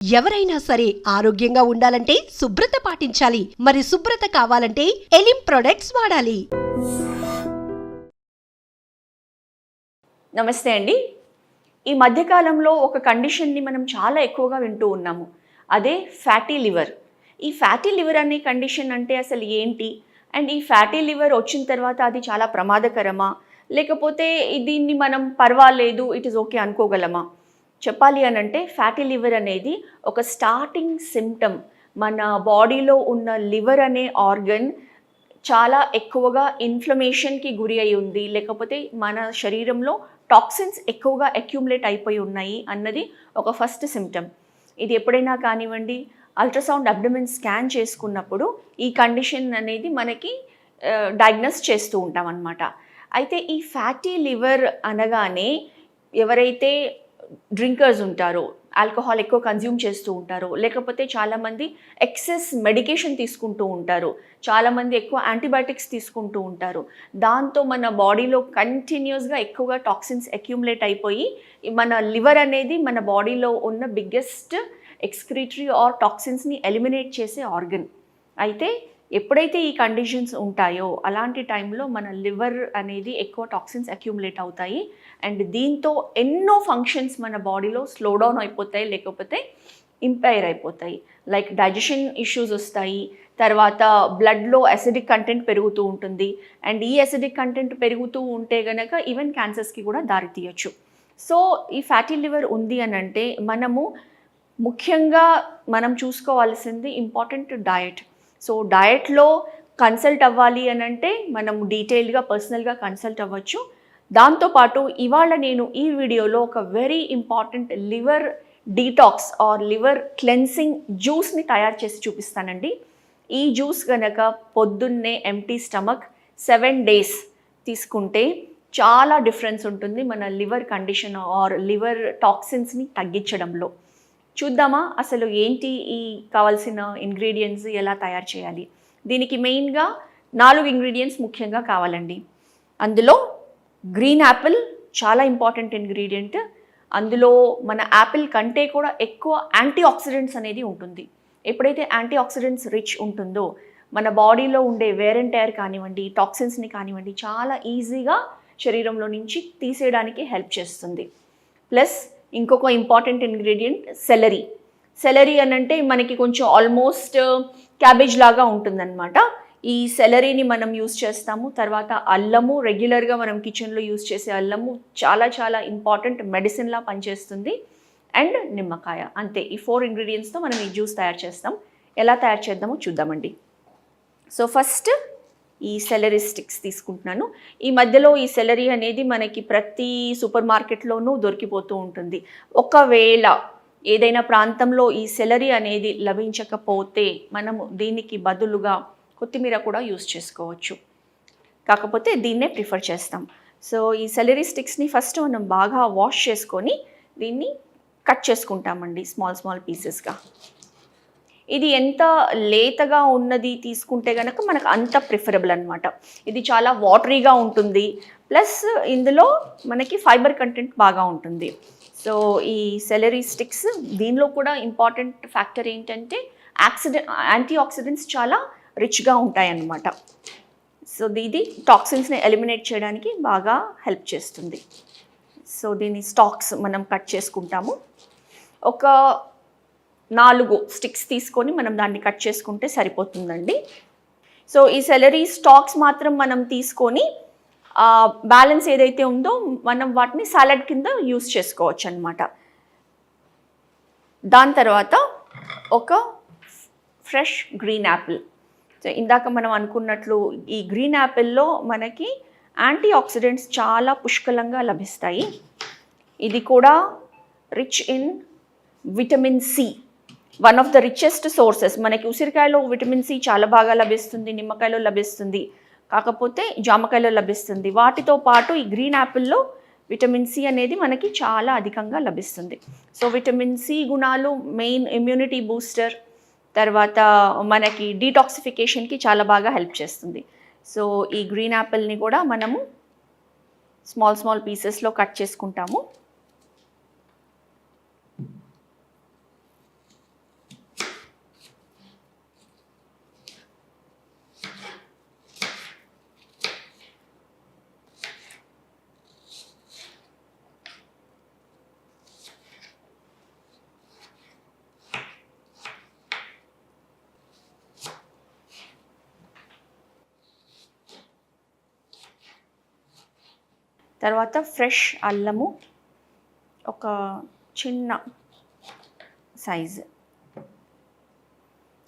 ఎవరైనా సరే ఆరోగ్యంగా ఉండాలంటే శుభ్రత పాటించాలి. మరి శుభ్రత కావాలంటే ఎలిం ప్రొడక్ట్స్ వాడాలి. నమస్తే అండి. ఈ మధ్యకాలంలో ఒక కండిషన్ని మనం చాలా ఎక్కువగా వింటూ ఉన్నాము. అదే ఫ్యాటీ లివర్. ఈ ఫ్యాటీ లివర్ అనే కండిషన్ అంటే అసలు ఏంటి? అండ్ ఈ ఫ్యాటీ లివర్ వచ్చిన తర్వాత అది చాలా ప్రమాదకరమా? లేకపోతే దీన్ని మనం పర్వాలేదు ఇట్ ఇస్ ఓకే అనుకోగలమా? చెప్పాలి అని అంటే ఫ్యాటీ లివర్ అనేది ఒక స్టార్టింగ్ సిమ్టమ్ మన బాడీలో ఉన్న లివర్ అనే ఆర్గన్ చాలా ఎక్కువగా ఇన్ఫ్లమేషన్కి గురి అయి ఉంది. లేకపోతే మన శరీరంలో టాక్సిన్స్ ఎక్కువగా అక్యూములేట్ అయిపోయి ఉన్నాయి అన్నది ఒక ఫస్ట్ సిమ్టమ్ ఇది ఎప్పుడైనా కానివ్వండి అల్ట్రాసౌండ్ అబ్డమిన్ స్కాన్ చేసుకున్నప్పుడు ఈ కండిషన్ అనేది మనకి డయాగ్నోస్ చేస్తూ ఉంటాం అన్నమాట అయితే ఈ ఫ్యాటీ లివర్ అనగానే ఎవరైతే డ్రింకర్స్ ఉంటారో ఆల్కహాల్ ఎక్కువ కన్జ్యూమ్ చేస్తూ ఉంటారు లేకపోతే చాలామంది ఎక్సెస్ మెడికేషన్ తీసుకుంటూ ఉంటారు చాలామంది ఎక్కువ యాంటీబయాటిక్స్ తీసుకుంటూ ఉంటారు. దాంతో మన బాడీలో కంటిన్యూస్గా ఎక్కువగా టాక్సిన్స్ అక్యూములేట్ అయిపోయి మన లివర్ అనేది మన బాడీలో ఉన్న బిగ్గెస్ట్ ఎక్స్క్రిటరీ ఆర్ టాక్సిన్స్ని ఎలిమినేట్ చేసే ఆర్గన్ అయితే ఎప్పుడైతే ఈ కండిషన్స్ ఉంటాయో అలాంటి టైంలో మన లివర్ అనేది ఎక్కువ టాక్సిన్స్ అక్యూములేట్ అవుతాయి. అండ్ దీంతో ఎన్నో ఫంక్షన్స్ మన బాడీలో స్లో డౌన్ అయిపోతాయి లేకపోతే ఇంపైర్ అయిపోతాయి. లైక్ డైజెషన్ ఇష్యూస్ వస్తాయి తర్వాత బ్లడ్లో అసిడిక్ కంటెంట్ పెరుగుతూ ఉంటుంది. అండ్ ఈ అసిడిక్ కంటెంట్ పెరుగుతూ ఉంటే గనక ఈవెన్ క్యాన్సర్స్కి కూడా దారి తీయచ్చు. సో ఈ ఫ్యాటీ లివర్ ఉంది అని అంటే మనము ముఖ్యంగా మనం చూసుకోవాల్సింది ఇంపార్టెంట్ డయట్ సో డయట్లో కన్సల్ట్ అవ్వాలి అని అంటే మనం డీటెయిల్డ్గా పర్సనల్గా కన్సల్ట్ అవ్వచ్చు. దాంతోపాటు ఇవాళ నేను ఈ వీడియోలో ఒక very important liver detox or liver cleansing జ్యూస్ని తయారు చేసి చూపిస్తానండి. ఈ జ్యూస్ కనుక పొద్దున్నే ఎంటీ స్టమక్ సెవెన్ డేస్ తీసుకుంటే చాలా డిఫరెన్స్ ఉంటుంది మన లివర్ కండిషన్ ఆర్ లివర్ టాక్సిన్స్ని తగ్గించడంలో. చూద్దామా? అసలు ఏంటి ఈ కావాల్సిన ఇంగ్రీడియంట్స్ ఎలా తయారు చేయాలి? దీనికి మెయిన్గా నాలుగు ఇంగ్రీడియంట్స్ ముఖ్యంగా కావాలండి. అందులో గ్రీన్ యాపిల్ చాలా ఇంపార్టెంట్ ఇంగ్రీడియంట్ అందులో మన యాపిల్ కంటే కూడా ఎక్కువ యాంటీ ఆక్సిడెంట్స్ అనేది ఉంటుంది. ఎప్పుడైతే యాంటీ ఆక్సిడెంట్స్ రిచ్ ఉంటుందో మన బాడీలో ఉండే వేర్ అండ్ టైర్ కానివ్వండి టాక్సిన్స్ని కానివ్వండి చాలా ఈజీగా శరీరంలో నుంచి తీసేయడానికి హెల్ప్ చేస్తుంది. ప్లస్ ఇంకొక ఇంపార్టెంట్ ఇంగ్రీడియంట్ సెలరీ సెలరీ అని అంటే మనకి కొంచెం ఆల్మోస్ట్ క్యాబేజ్ uh, లాగా ఉంటుందన్నమాట. ఈ సెలరీని మనం యూస్ చేస్తాము. తర్వాత అల్లము రెగ్యులర్గా మనం కిచెన్లో యూస్ చేసే అల్లము చాలా చాలా ఇంపార్టెంట్ మెడిసిన్లా పనిచేస్తుంది. అండ్ నిమ్మకాయ అంతే. ఈ ఫోర్ ఇంగ్రీడియంట్స్తో మనం ఈ జ్యూస్ తయారు చేస్తాం. ఎలా తయారు చేద్దామో చూద్దామండి. సో ఫస్ట్ ఈ సెలరీ స్టిక్స్ తీసుకుంటున్నాను. ఈ మధ్యలో ఈ సెలరీ అనేది మనకి ప్రతి సూపర్ మార్కెట్లోనూ దొరికిపోతూ ఉంటుంది. ఒకవేళ ఏదైనా ప్రాంతంలో ఈ సెలరీ అనేది లభించకపోతే మనము దీనికి బదులుగా కొత్తిమీర కూడా యూస్ చేసుకోవచ్చు. కాకపోతే దీన్నే ప్రిఫర్ చేస్తాం. సో ఈ సెలరీ స్టిక్స్ని ఫస్ట్ మనం బాగా వాష్ చేసుకొని దీన్ని కట్ చేసుకుంటామండి స్మాల్ స్మాల్ పీసెస్గా ఇది ఎంత లేతగా ఉన్నది తీసుకుంటే కనుక మనకు అంత ప్రిఫరబుల్ అనమాట ఇది చాలా వాటరీగా ఉంటుంది. ప్లస్ ఇందులో మనకి ఫైబర్ కంటెంట్ బాగా ఉంటుంది. సో ఈ సెలరీ స్టిక్స్ దీనిలో కూడా ఇంపార్టెంట్ ఫ్యాక్టర్ ఏంటంటే యాక్సిడెంట్ యాంటీ ఆక్సిడెంట్స్ చాలా రిచ్గా ఉంటాయన్నమాట సో ఇది టాక్సిన్స్ని ఎలిమినేట్ చేయడానికి బాగా హెల్ప్ చేస్తుంది. సో దీని స్టాక్స్ మనం కట్ చేసుకుంటాము. ఒక నాలుగు స్టిక్స్ తీసుకొని మనం దాన్ని కట్ చేసుకుంటే సరిపోతుందండి. సో ఈ సెలరీ స్టాక్స్ మాత్రం మనం తీసుకొని బ్యాలెన్స్ ఏదైతే ఉందో మనం వాటిని సాలడ్ కింద యూస్ చేసుకోవచ్చు అనమాట దాని తర్వాత ఒక ఫ్రెష్ గ్రీన్ యాపిల్. సో ఇందాక మనం అనుకున్నట్లు ఈ గ్రీన్ యాపిల్లో మనకి యాంటీ ఆక్సిడెంట్స్ చాలా పుష్కలంగా లభిస్తాయి. ఇది కూడా rich in vitamin C. One of the richest sources మనకి ఉసిరికాయలో విటమిన్ సి చాలా బాగా లభిస్తుంది నిమ్మకాయలో లభిస్తుంది కాకపోతే జామకాయలో లభిస్తుంది. వాటితో పాటు ఈ గ్రీన్ యాపిల్లో విటమిన్ సి అనేది మనకి చాలా అధికంగా లభిస్తుంది. సో విటమిన్ సి గుణాలు మెయిన్ ఇమ్యూనిటీ బూస్టర్ తర్వాత మనకి డీటాక్సిఫికేషన్కి చాలా బాగా హెల్ప్ చేస్తుంది. సో ఈ గ్రీన్ యాపిల్ని కూడా మనము స్మాల్ స్మాల్ పీసెస్లో కట్ చేసుకుంటాము. తర్వాత ఫ్రెష్ అల్లము ఒక చిన్న సైజు.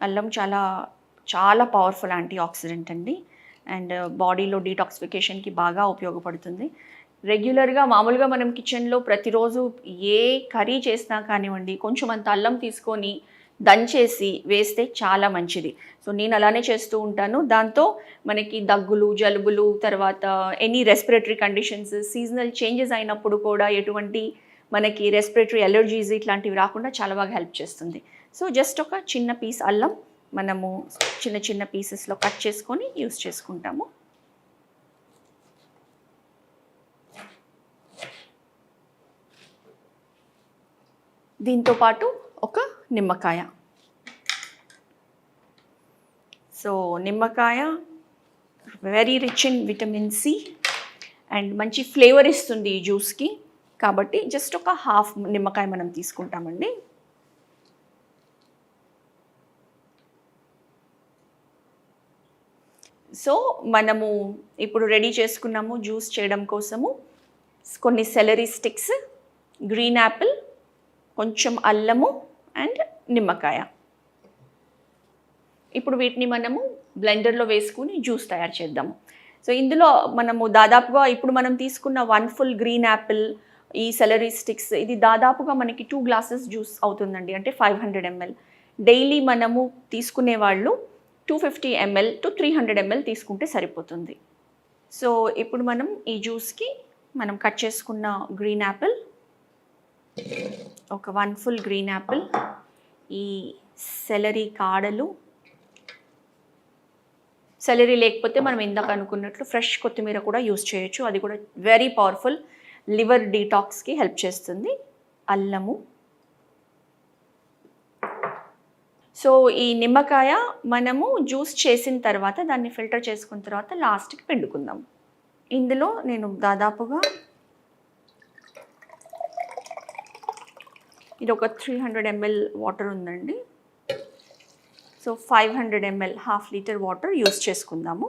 అల్లం చాలా చాలా పవర్ఫుల్ యాంటీ ఆక్సిడెంట్ అండి. అండ్ బాడీలో డీటాక్సిఫికేషన్కి బాగా ఉపయోగపడుతుంది. రెగ్యులర్గా మామూలుగా మనం కిచెన్లో ప్రతిరోజు ఏ కర్రీ చేసినా కానివ్వండి కొంచెం అంత అల్లం తీసుకొని దంచేసి వేస్తే చాలా మంచిది. సో నేను అలానే చేస్తూ ఉంటాను. దాంతో మనకి దగ్గులు జలుబులు తర్వాత any respiratory conditions seasonal changes అయినప్పుడు కూడా ఎటువంటి మనకి రెస్పిరేటరీ అలర్జీస్ ఇట్లాంటివి రాకుండా చాలా బాగా హెల్ప్ చేస్తుంది. సో జస్ట్ ఒక చిన్న పీస్ అల్లం మనము చిన్న చిన్న పీసెస్లో కట్ చేసుకొని యూస్ చేసుకుంటాము. దీంతో పాటు ఒక నిమ్మకాయ. సో నిమ్మకాయ very rich in vitamin C and మంచి ఫ్లేవర్ ఇస్తుంది ఈ జ్యూస్కి కాబట్టి జస్ట్ ఒక హాఫ్ నిమ్మకాయ మనం తీసుకుంటామండి. సో మనము ఇప్పుడు రెడీ చేసుకున్నాము జ్యూస్ చేయడం కోసము. కొన్ని సెలరీ స్టిక్స్ గ్రీన్ యాపిల్ కొంచెం అల్లము అండ్ నిమ్మకాయ. ఇప్పుడు వీటిని మనము బ్లెండర్లో వేసుకుని జ్యూస్ తయారు చేద్దాము. సో ఇందులో మనము దాదాపుగా ఇప్పుడు మనం తీసుకున్న వన్ ఫుల్ గ్రీన్ యాపిల్ ఈ సెలరీ స్టిక్స్ ఇది దాదాపుగా మనకి టూ గ్లాసెస్ జ్యూస్ అవుతుందండి. అంటే ఫైవ్ హండ్రెడ్ ఎంఎల్. డైలీ మనము తీసుకునే వాళ్ళు two fifty ML to three hundred ML తీసుకుంటే సరిపోతుంది. సో ఇప్పుడు మనం ఈ జ్యూస్కి మనం కట్ చేసుకున్న గ్రీన్ యాపిల్ ఒక వన్ ఫుల్ గ్రీన్ యాపిల్. ఈ సెలరీ కాడలు. సెలరీ లేకపోతే మనం ఇందాక అనుకున్నట్లు ఫ్రెష్ కొత్తిమీర కూడా యూస్ చేయొచ్చు. అది కూడా వెరీ పవర్ఫుల్. లివర్ డీటాక్స్కి హెల్ప్ చేస్తుంది. అల్లము. సో ఈ నిమ్మకాయ మనము జ్యూస్ చేసిన తర్వాత దాన్ని ఫిల్టర్ చేసుకున్న తర్వాత లాస్ట్కి పిండుకుందాం. ఇందులో నేను దాదాపుగా ఇది ఒక త్రీ హండ్రెడ్ ఎంఎల్ వాటర్ ఉందండి. So five hundred ML half litre water use చేసుకుందాము.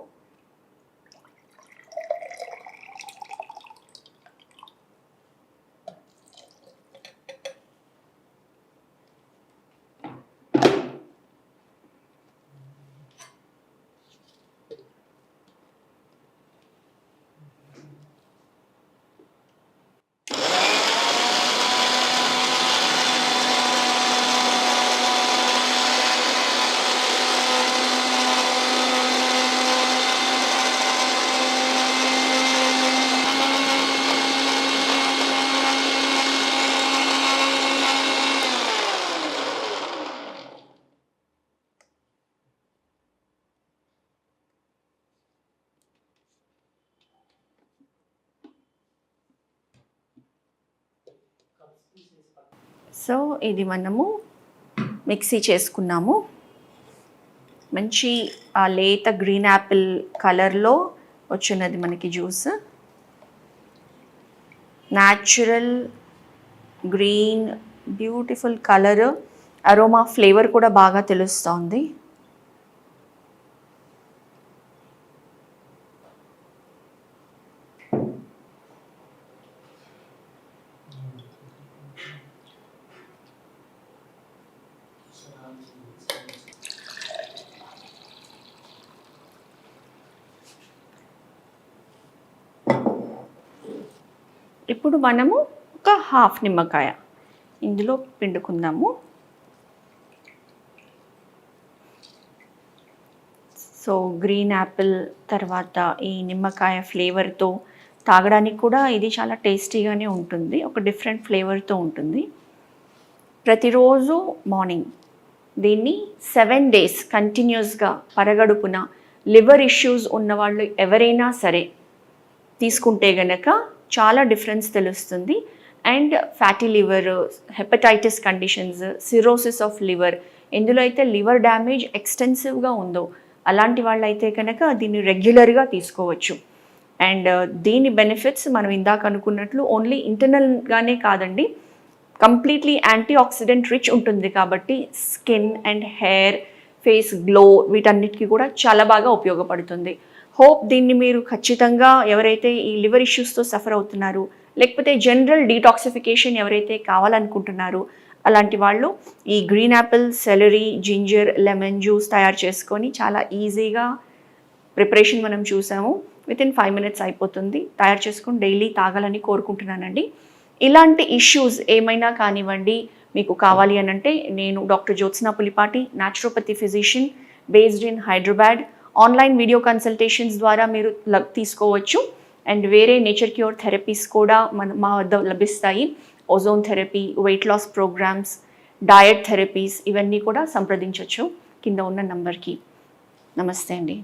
సో ఇది మనము మిక్సీ చేసుకున్నాము. మంచి ఆ లేత గ్రీన్ యాపిల్ కలర్లో వచ్చినది మనకి juice. Natural green beautiful colour aroma flavour కూడా బాగా తెలుస్తోంది. ఇప్పుడు మనము ఒక హాఫ్ నిమ్మకాయ ఇందులో పిండుకుందాము. సో గ్రీన్ యాపిల్ తర్వాత ఈ నిమ్మకాయ ఫ్లేవర్తో తాగడానికి కూడా ఇది చాలా టేస్టీగానే ఉంటుంది. ఒక డిఫరెంట్ ఫ్లేవర్తో ఉంటుంది. ప్రతిరోజు మార్నింగ్ దీన్ని సెవెన్ డేస్ కంటిన్యూస్గా పరగడుపున లివర్ ఇష్యూస్ ఉన్నవాళ్ళు ఎవరైనా సరే తీసుకుంటే గనక చాలా డిఫరెన్స్ తెలుస్తుంది. And fatty liver hepatitis conditions cirrhosis of liver ఎందులో అయితే లివర్ డ్యామేజ్ ఎక్స్టెన్సివ్గా ఉందో అలాంటి వాళ్ళైతే కనుక దీన్ని రెగ్యులర్గా తీసుకోవచ్చు. అండ్ uh, దీని బెనిఫిట్స్ మనం ఇందాక అనుకున్నట్లు ఓన్లీ ఇంటర్నల్గానే కాదండి కంప్లీట్లీ యాంటీ ఆక్సిడెంట్ రిచ్ ఉంటుంది కాబట్టి skin and hair face glow వీటన్నిటికీ కూడా చాలా బాగా ఉపయోగపడుతుంది. హోప్ దీన్ని మీరు ఖచ్చితంగా ఎవరైతే ఈ లివర్ ఇష్యూస్తో సఫర్ అవుతున్నారు లేకపోతే జనరల్ డీటాక్సిఫికేషన్ ఎవరైతే కావాలనుకుంటున్నారో అలాంటి వాళ్ళు ఈ green apple celery ginger lemon juice తయారు చేసుకొని చాలా ఈజీగా ప్రిపరేషన్ మనం చూసాము. విత్ ఇన్ ఫైవ్ మినిట్స్ అయిపోతుంది. తయారు చేసుకొని డైలీ తాగాలని కోరుకుంటున్నానండి. ఇలాంటి ఇష్యూస్ ఏమైనా కానివ్వండి మీకు కావాలి అని అంటే నేను doctor Jyotsna Pulipati naturopathy physician based in Hyderabad online video consultations ద్వారా మీరు లబ్ తీసుకోవచ్చు. అండ్ వేరే నేచర్ క్యూర్ థెరపీస్ కూడా మన మా వద్ద లభిస్తాయి. Ozone therapy weight loss programmes diet therapies ఇవన్నీ కూడా సంప్రదించవచ్చు కింద ఉన్న నంబర్కి. నమస్తే అండి.